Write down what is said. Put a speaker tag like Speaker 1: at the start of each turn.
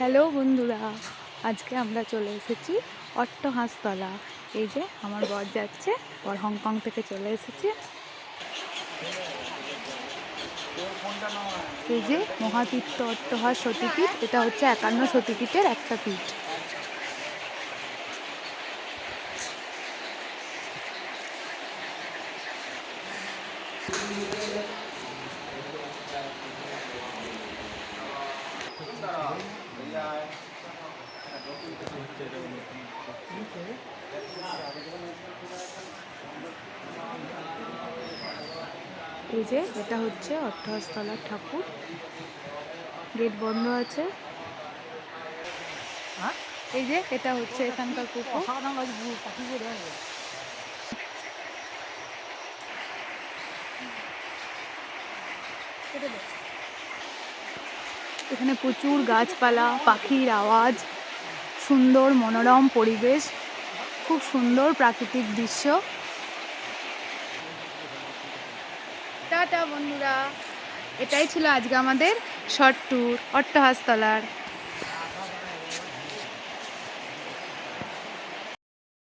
Speaker 1: Hello বন্ধুরা, আজকে আমরা চলে এসেছি অট্ট হাঁসতলা এই যে আমার বর যাচ্ছে, বর হংকং থেকে চলে এসেছে। এই যে মহাতীর্থ অট্টহাস সতীপীঠ, এটা হচ্ছে একান্ন সতীপীঠের একটা পীঠ। এই যে এটা হচ্ছে অট্টহাসতলার ঠাকুর। গেট বন্ধ আছে। এই যে এটা হচ্ছে এখানকার পুকুর। এখানে প্রচুর গাছপালা, পাখির আওয়াজ, সুন্দর মনোরম পরিবেশ, খুব সুন্দর প্রাকৃতিক দৃশ্য। টাটা বন্ধুরা, এটাই ছিল আজকে আমাদের শর্ট ট্যুর অট্টহাসতলার